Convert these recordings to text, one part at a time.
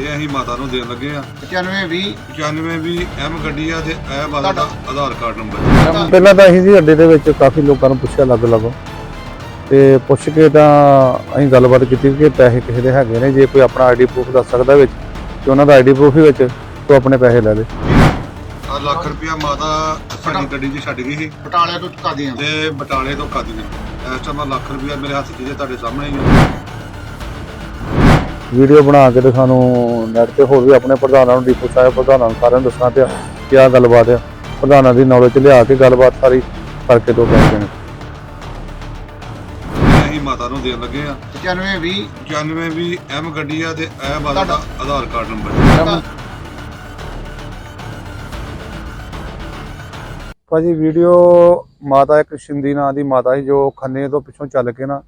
ਇਹ ਅਸੀਂ ਮਾਤਾ ਨੂੰ ਦੇਣ ਲੱਗੇ ਆ। 95 95 ਵੀ ਐਮ ਗੱਡੀ ਆ ਤੇ ਇਹ ਮਾਤਾ ਦਾ ਆਧਾਰ ਕਾਰਡ ਨੰਬਰ ਪਹਿਲਾਂ ਤਾਂ ਅਸੀਂ ਜੀ ਅੱਡੇ ਦੇ ਵਿੱਚ ਕਾਫੀ ਲੋਕਾਂ ਨੂੰ ਪੁੱਛਿਆ ਲੱਗ ਲੱਗ ਤੇ ਪੁੱਛ ਕੇ ਤਾਂ ਅਸੀਂ ਗੱਲਬਾਤ ਕੀਤੀ ਕਿ ਪੈਸੇ ਕਿਸੇ ਦੇ ਹੈਗੇ ਨੇ ਜੇ ਕੋਈ ਆਪਣਾ ਆਈਡੀ ਪ੍ਰੂਫ ਦੱਸ ਸਕਦਾ ਵਿੱਚ ਤੇ ਉਹਨਾਂ ਦਾ ਆਈਡੀ ਪ੍ਰੂਫ ਹੀ ਵਿੱਚ ਤੋਂ ਆਪਣੇ ਪੈਸੇ ਲੈ ਲੇ। ਆ ਲੱਖ ਰੁਪਇਆ ਮਾਤਾ ਸਾਡੀ ਗੱਡੀ 'ਚ ਛੱਡ ਗਈ ਸੀ। ਬਟਾਲੇ ਤੋਂ ਕਾਦੀਆਂ ਤੇ ਬਟਾਲੇ ਤੋਂ ਕਾਦੀ ਨੇ ਇਸ ਟਾਈਮ ਲੱਖ ਰੁਪਇਆ ਮੇਰੇ ਹੱਥ 'ਚ ਜੇ ਤੁਹਾਡੇ ਸਾਹਮਣੇ ਹੀ ਆ। ਵੀਡੀਓ ਬਣਾ ਕੇ ਤੇ ਸਾਨੂੰ ਨੈਟ ਤੇ ਹੋਰ ਵੀ ਆਪਣੇ ਪ੍ਰਧਾਨਾਂ ਨੂੰ ਡੀਪੂ ਸਾਹਿਬ ਪ੍ਰਧਾਨਾਂ ਨੂੰ ਸਾਰਿਆਂ ਨੂੰ ਦੱਸਣਾ ਪਿਆ ਕਿ ਆਹ ਗੱਲਬਾਤ ਆ। ਪ੍ਰਧਾਨਾਂ ਦੀ ਨੌਲੇਜ ਲਿਆ ਕੇ ਗੱਲਬਾਤ ਸਾਰੀ ਕਰਕੇ ਦੋ ਦੇਣੇ। ਇਹ ਅਸੀਂ ਮਾਤਾ ਨੂੰ ਦੇਣ ਲੱਗੇ ਆ। 95 95 ਵੀ ਐਮ ਗੱਡੀ ਆ ਤੇ ਇਹ ਮਾਤਾ ਦਾ ਆਧਾਰ ਕਾਰਡ ਨੰਬਰ। ਭਾਜੀ ਵੀਡੀਓ ਮਾਤਾ ਇੱਕ ਸ਼ਿੰਦੀ ਨਾਂ ਦੀ ਮਾਤਾ ਸੀ ਜੋ ਖੰਨੇ ਤੋਂ ਪਿੱਛੋਂ ਚੱਲ ਕੇ ਨਾ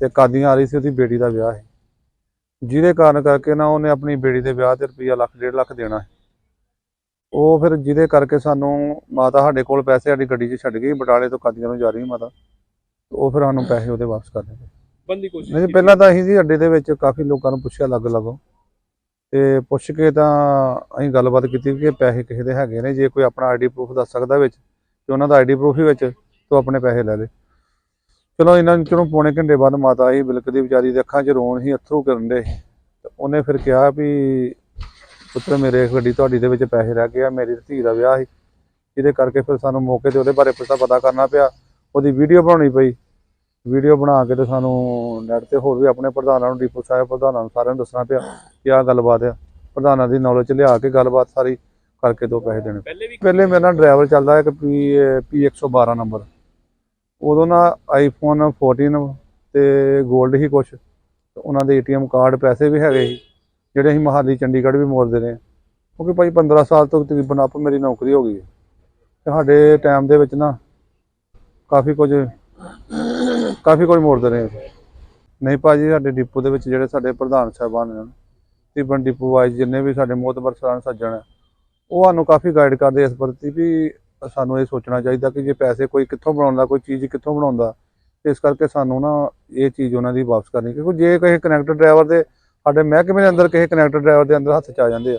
ਤੇ ਕਾਦੀਆਂ ਆ ਰਹੀ ਸੀ ਉਹਦੀ ਬੇਟੀ ਦਾ ਵਿਆਹ ਸੀ। ਜਿਹਦੇ ਕਾਰਨ ਕਰਕੇ ਨਾ ਉਹਨੇ ਆਪਣੀ ਬੇਟੀ ਦੇ ਵਿਆਹ ਤੇ ਰੁਪਈਆ ਲੱਖ ਡੇਢ ਲੱਖ ਦੇਣਾ ਸੀ ਉਹ ਫਿਰ ਜਿਹਦੇ ਕਰਕੇ ਸਾਨੂੰ ਮਾਤਾ ਸਾਡੇ ਕੋਲ ਪੈਸੇ ਸਾਡੀ ਗੱਡੀ 'ਚ ਛੱਡ ਗਈ ਬਟਾਲੇ ਤੋਂ ਕਾਦੀਆਂ ਨੂੰ ਜਾ ਰਹੀ ਸੀ ਮਾਤਾ ਉਹ ਫਿਰ ਸਾਨੂੰ ਪੈਸੇ ਉਹਦੇ ਵਾਪਸ ਕਰਨੇ ਪਏ ਬੰਦੀ ਕੋਸ਼ਿਸ਼ ਨਹੀਂ ਪਹਿਲਾਂ ਤਾਂ ਅਸੀਂ ਜੀ ਅੱਡੇ ਦੇ ਵਿੱਚ ਕਾਫੀ ਲੋਕਾਂ ਨੂੰ ਪੁੱਛਿਆ ਲੱਗ ਲੱਗੋ ਤੇ ਪੁੱਛ ਕੇ ਤਾਂ ਅਸੀਂ ਗੱਲਬਾਤ ਕੀਤੀ ਕਿ ਪੈਸੇ ਕਿਸੇ ਦੇ ਹੈਗੇ ਨੇ ਜੇ ਕੋਈ ਆਪਣਾ ਆਈਡੀ ਪ੍ਰੂਫ ਦੱਸ ਸਕਦਾ ਵਿੱਚ ਤੇ ਉਹਨਾਂ ਦਾ ਆਈਡੀ ਪ੍ਰੂਫ ਹੀ ਵਿੱਚ ਤੋਂ ਆਪਣੇ ਪੈਸੇ ਲੈ ਲੇ। ਚਲੋ ਇਹਨਾਂ ਨੂੰ ਚਲੋ ਪੌਣੇ ਘੰਟੇ ਬਾਅਦ ਮਾਤਾ ਆਈ ਬਿਲਕਦੀ ਵਿਚਾਰੀ ਦੇ ਅੱਖਾਂ 'ਚ ਰੋਣ ਸੀ ਅਥਰੂ ਕਰਨ ਦੇ। ਉਹਨੇ ਫਿਰ ਕਿਹਾ ਵੀ ਪੁੱਤਰ ਮੇਰੇ ਗੱਡੀ ਤੁਹਾਡੀ ਦੇ ਵਿੱਚ ਪੈਸੇ ਰਹਿ ਗਏ ਆ ਮੇਰੀ ਧੀ ਦਾ ਵਿਆਹ ਸੀ। ਜਿਹਦੇ ਕਰਕੇ ਫਿਰ ਸਾਨੂੰ ਮੌਕੇ ਤੇ ਉਹਦੇ ਬਾਰੇ ਪਤਾ ਪਤਾ ਕਰਨਾ ਪਿਆ। ਉਹਦੀ ਵੀਡੀਓ ਬਣਾਉਣੀ ਪਈ। ਵੀਡੀਓ ਬਣਾ ਕੇ ਤੇ ਸਾਨੂੰ ਨੈਟ ਤੇ ਹੋਰ ਵੀ ਆਪਣੇ ਪ੍ਰਧਾਨਾਂ ਨੂੰ ਡੀਪੂ ਸਾਹਿਬ ਪ੍ਰਧਾਨਾਂ ਨੂੰ ਸਾਰਿਆਂ ਨੂੰ ਦੱਸਣਾ ਪਿਆ ਕਿ ਆਹ ਗੱਲਬਾਤ ਆ। ਪ੍ਰਧਾਨਾਂ ਦੀ ਨੌਲੇਜ ਲਿਆ ਕੇ ਗੱਲਬਾਤ ਸਾਰੀ ਕਰਕੇ ਦੋ ਪੈਸੇ ਦੇਣੇ। ਪਹਿਲੇ ਮੇਰੇ ਨਾਲ ਡਰਾਈਵਰ ਚੱਲਦਾ ਇੱਕ ਪੀ ਪੀ 112 ਨੰਬਰ ਉਦੋਂ ਨਾ ਆਈਫੋਨ 14 ਤੇ 골ਡ ਹੀ ਕੁਛ ਉਹਨਾਂ ਦੇ ਏਟੀਐਮ ਕਾਰਡ ਪੈਸੇ ਵੀ ਹੈਗੇ ਸੀ, ਜਿਹੜੇ ਅਸੀਂ ਮਹਾਲੀ, ਚੰਡੀਗੜ੍ਹ ਵੀ ਮੋੜਦੇ ਰਹੇ ਕਿਉਂਕਿ ਭਾਈ 15 ਸਾਲ ਤੋਂ ਤਕਰੀਬਨ ਆਪ ਮੇਰੀ ਨੌਕਰੀ ਹੋ ਗਈ ਹੈ ਤੇ ਸਾਡੇ ਟਾਈਮ ਦੇ ਵਿੱਚ ਨਾ ਕਾਫੀ ਕੁਝ ਕਾਫੀ ਕੁਝ ਮੋੜਦੇ ਰਹੇ ਅਸੀਂ। ਨਹੀਂ ਭਾਜੀ, ਸਾਡੇ ਡਿਪੂ ਦੇ ਵਿੱਚ ਜਿਹੜੇ ਸਾਡੇ ਪ੍ਰਧਾਨ ਸਾਹਿਬਾਨ ਨੇ ਤੀਬਨ ਡਿਪੂ ਵਾਈਜ਼ ਜਿੰਨੇ ਵੀ ਸਾਡੇ ਮੋਤਬਰ ਸਰਾਂ ਸੱਜਣ ਹੈ ਉਹ ਸਾਨੂੰ ਕਾਫੀ ਗਾਈਡ ਕਰਦੇ ਇਸ ਪ੍ਰਤੀ ਵੀ ਸਾਨੂੰ ਇਹ ਸੋਚਣਾ ਚਾਹੀਦਾ ਕਿ ਜੇ ਪੈਸੇ ਕੋਈ ਕਿੱਥੋਂ ਬਣਾਉਂਦਾ, ਕੋਈ ਚੀਜ਼ ਕਿੱਥੋਂ ਬਣਾਉਂਦਾ ਇਸ ਕਰਕੇ ਸਾਨੂੰ ਨਾ ਇਹ ਚੀਜ਼ ਉਹਨਾਂ ਦੀ ਵਾਪਸ ਕਰਨੀ, ਕਿਉਂਕਿ ਜੇ ਕਿਸੇ ਕਨੈਕਟਰ ਡਰਾਈਵਰ ਦੇ ਸਾਡੇ ਮਹਿਕਮੇ ਦੇ ਅੰਦਰ ਕਿਸੇ ਕਨੈਕਟਰ ਡਰਾਈਵਰ ਦੇ ਅੰਦਰ ਹੱਥ ਚ ਆ ਜਾਂਦੇ ਆ,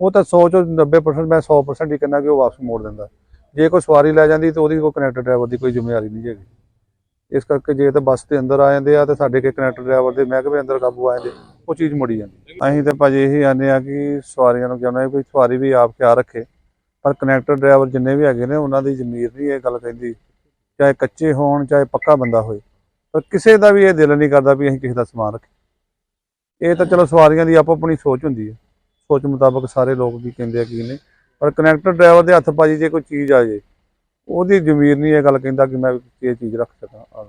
ਉਹ ਤਾਂ 100 ਚੋਂ 90% ਮੈਂ 100% ਹੀ ਕਹਿੰਦਾ ਕਿ ਉਹ ਵਾਪਸ ਮੋੜ ਦਿੰਦਾ। ਜੇ ਕੋਈ ਸਵਾਰੀ ਲੈ ਜਾਂਦੀ ਤਾਂ ਉਹਦੀ ਕੋਈ ਕਨੈਕਟਰ ਡਰਾਈਵਰ ਦੀ ਕੋਈ ਜ਼ਿੰਮੇਵਾਰੀ ਨਹੀਂ ਹੈਗੀ। ਇਸ ਕਰਕੇ ਜੇ ਤਾਂ ਬੱਸ ਦੇ ਅੰਦਰ ਆ ਜਾਂਦੇ ਆ ਤਾਂ ਸਾਡੇ ਕੇ ਕਨੈਕਟਰ ਡਰਾਈਵਰ ਦੇ ਮਹਿਕਮੇ ਅੰਦਰ ਕਾਬੂ ਆ ਜਾਂਦੇ, ਉਹ ਚੀਜ਼ ਮੁੜੀ ਜਾਂਦੀ। ਅਸੀਂ ਤਾਂ ਭਾਜੀ ਇਹੀ ਆਨੇ ਆ ਕਿ ਸਵਾਰੀਆਂ ਨੂੰ ਕਹਿੰਦਾ ਵੀ ਸਵਾਰੀ ਵੀ ਆਪ ਖਿਆਲ ਰੱਖੇ। ਪਰ ਕਨੈਕਟਰ ਡਰਾਈਵਰ ਜਿੰਨੇ ਵੀ ਹੈਗੇ ਨੇ ਉਹਨਾਂ ਦੀ ਜ਼ਮੀਰ ਨਹੀਂ ਇਹ ਗੱਲ ਕਹਿੰਦੀ। ਚਾਹੇ ਕੱਚੇ ਹੋਣ ਚਾਹੇ ਪੱਕਾ ਬੰਦਾ ਹੋਏ। ਪਰ ਕਿਸੇ ਦਾ ਵੀ ਇਹ ਦਿਲ ਨਹੀਂ ਕਰਦਾ ਵੀ ਅਸੀਂ ਕਿਸੇ ਦਾ ਸਮਾਨ ਰੱਖੀਏ। ਇਹ ਤਾਂ ਚਲੋ ਸਵਾਰੀਆਂ ਦੀ ਆਪੋ ਆਪਣੀ ਸੋਚ ਹੁੰਦੀ ਹੈ। ਸੋਚ ਮੁਤਾਬਕ ਸਾਰੇ ਲੋਕ ਕੀ ਕਹਿੰਦੇ ਆ ਕੀ ਨੇ ਪਰ ਕਨੈਕਟਰ ਡਰਾਈਵਰ ਦੇ ਹੱਥ ਭਾਜੀ ਜੇ ਕੋਈ ਚੀਜ਼ ਆ ਜੇ ਉਹਦੀ ਜ਼ਮੀਰ ਨਹੀਂ ਇਹ ਗੱਲ ਕਹਿੰਦਾ ਕਿ ਮੈਂ ਇਹ ਚੀਜ਼ ਰੱਖ ਸਕਾਂ।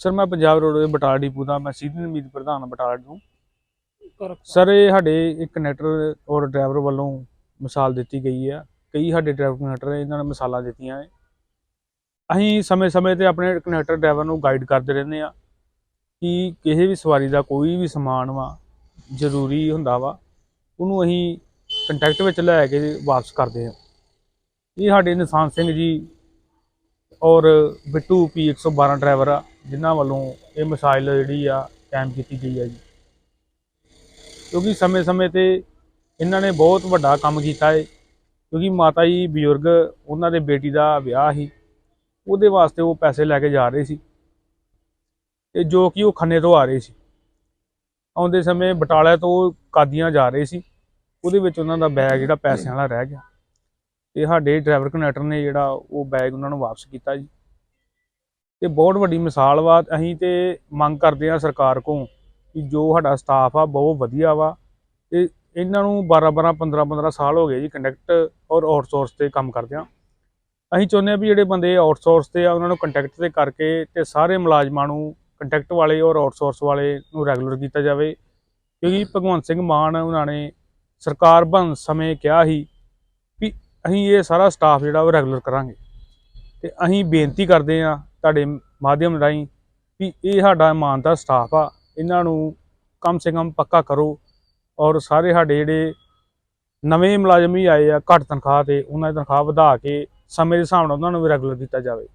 ਸਰ ਮੈਂ ਪੰਜਾਬ ਰੋਡਵੇ ਬਟਾਲਾ ਡਿਪੂ ਦਾ ਮੈਂ ਸੀਨੀਅਰ ਮੀਤ ਪ੍ਰਧਾਨ ਬਟਾਲਾ ਤੋਂ ਸਰ ਇਹ ਸਾਡੇ ਇੱਕ ਕਨੈਕਟਰ ਔਰ ਡਰਾਈਵਰ ਵੱਲੋਂ ਮਿਸਾਲ ਦਿੱਤੀ ਗਈ ਹੈ ਕਈ ਸਾਡੇ ਡਰਾਈਵਰ ਕਨੈਕਟਰ ਇਹਨਾਂ ਨੇ ਮਿਸਾਲਾਂ ਦਿੱਤੀਆਂ ਹੈ ਅਸੀਂ ਸਮੇਂ-ਸਮੇਂ ਤੇ ਆਪਣੇ ਕਨੈਕਟਰ ਡਰਾਈਵਰ ਨੂੰ ਗਾਈਡ ਕਰਦੇ ਰਹਿੰਦੇ ਆ ਕਿ ਕਿਸੇ ਵੀ ਸਵਾਰੀ ਦਾ ਕੋਈ ਵੀ ਸਮਾਨ ਵਾ, ਜ਼ਰੂਰੀ ਹੁੰਦਾ ਵਾ, ਉਹਨੂੰ ਅਸੀਂ ਕੰਟੈਕਟ ਵਿੱਚ ਲੈ ਕੇ ਵਾਪਸ ਕਰਦੇ ਆ ਇਹ ਸਾਡੇ ਨਿਸ਼ਾਨ ਸਿੰਘ ਜੀ ਔਰ ਬਿੱਟੂ ਪੀ 112 ਡਰਾਈਵਰ ਆ, ਜਿਨ੍ਹਾਂ ਵੱਲੋਂ ਇਹ ਮਿਸਾਈਲ ਜਿਹੜੀ ਆ, ਕਾਇਮ ਕੀਤੀ ਗਈ ਆ ਜੀ। ਕਿਉਂਕਿ ਸਮੇਂ-ਸਮੇਂ ਤੇ ਇਹਨਾਂ ਨੇ ਬਹੁਤ ਵੱਡਾ ਕੰਮ ਕੀਤਾ ਹੈ ਕਿਉਂਕਿ ਮਾਤਾ ਜੀ ਬਜ਼ੁਰਗ, ਉਹਨਾਂ ਦੇ ਬੇਟੀ ਦਾ ਵਿਆਹ ਸੀ, ਉਹਦੇ ਵਾਸਤੇ ਉਹ ਪੈਸੇ ਲੈ ਕੇ ਜਾ ਰਹੇ ਸੀ ਤੇ ਜੋ ਕਿ ਉਹ ਖੰਨੇ ਤੋਂ ਆ ਰਹੇ ਸੀ। ਆਉਂਦੇ ਸਮੇਂ ਬਟਾਲਾ ਤੋਂ ਕਾਦੀਆਂ ਜਾ ਰਹੇ ਸੀ, ਉਹਦੇ ਵਿੱਚ ਉਹਨਾਂ ਦਾ ਬੈਗ ਜਿਹੜਾ ਪੈਸਿਆਂ ਵਾਲਾ ਰਹਿ ਗਿਆ ਤੇ ਸਾਡੇ ਡਰਾਈਵਰ ਕਨੈਕਟਰ ਨੇ ਜਿਹੜਾ ਉਹ ਬੈਗ ਉਹਨਾਂ ਨੂੰ ਵਾਪਸ ਕੀਤਾ ਜੀ। ਤੇ ਬਹੁਤ ਵੱਡੀ ਮਿਸਾਲ ਵਾ, ਅਸੀਂ ਤੇ ਮੰਗ ਕਰਦੇ ਆ ਸਰਕਾਰ ਕੋਲ ਕਿ ਜੋ ਸਾਡਾ ਸਟਾਫ ਆ, ਬਹੁਤ ਵਧੀਆ ਵਾ ਤੇ ਇਹਨਾਂ ਨੂੰ 12 12 15 15 ਸਾਲ ਹੋ ਗਏ ਜੀ ਕੰਟੈਕਟ ਔਰ ਆਊਟਸੋਰਸ ਤੇ ਕੰਮ ਕਰਦੇ ਆ ਅਸੀਂ ਚਾਹੁੰਦੇ ਆ ਵੀ ਜਿਹੜੇ ਬੰਦੇ ਆਊਟਸੋਰਸ ਤੇ ਆ, ਉਹਨਾਂ ਨੂੰ ਕੰਟੈਕਟ ਤੇ ਕਰਕੇ ਤੇ ਸਾਰੇ ਮੁਲਾਜ਼ਮਾਂ ਨੂੰ ਕੰਟੈਕਟ ਵਾਲੇ ਔਰ ਆਊਟਸੋਰਸ ਵਾਲੇ ਨੂੰ ਰੈਗੂਲਰ ਕੀਤਾ ਜਾਵੇ। ਕਿਉਂਕਿ ਭਗਵੰਤ ਸਿੰਘ ਮਾਨ ਉਹਨਾਂ ਨੇ ਸਰਕਾਰ ਬਣ ਸਮੇਂ ਕਿਹਾ ਸੀ ਵੀ ਅਸੀਂ ਇਹ ਸਾਰਾ ਸਟਾਫ ਜਿਹੜਾ ਉਹ ਰੈਗੂਲਰ ਕਰਾਂਗੇ। ਤੇ ਅਸੀਂ ਬੇਨਤੀ ਕਰਦੇ ਆ ਤੁਹਾਡੇ ਮਾਧਿਅਮ ਰਾਹੀਂ ਵੀ ਇਹ ਸਾਡਾ ਇਮਾਨਦਾਰ ਸਟਾਫ ਆ, ਇਹਨਾਂ ਨੂੰ ਕਮ ਸੇ ਕਮ ਪੱਕਾ ਕਰੋ। ਔਰ ਸਾਰੇ ਸਾਡੇ ਜਿਹੜੇ ਨਵੇਂ ਮੁਲਾਜ਼ਮ ਵੀ ਆਏ ਆ ਘੱਟ ਤਨਖਾਹ ਤੇ ਉਹਨਾਂ ਦੀ ਤਨਖਾਹ ਵਧਾ ਕੇ ਸਮੇਂ ਦੇ ਹਿਸਾਬ ਨਾਲ ਉਹਨਾਂ ਨੂੰ ਵੀ ਰੈਗੂਲਰ ਕੀਤਾ ਜਾਵੇ।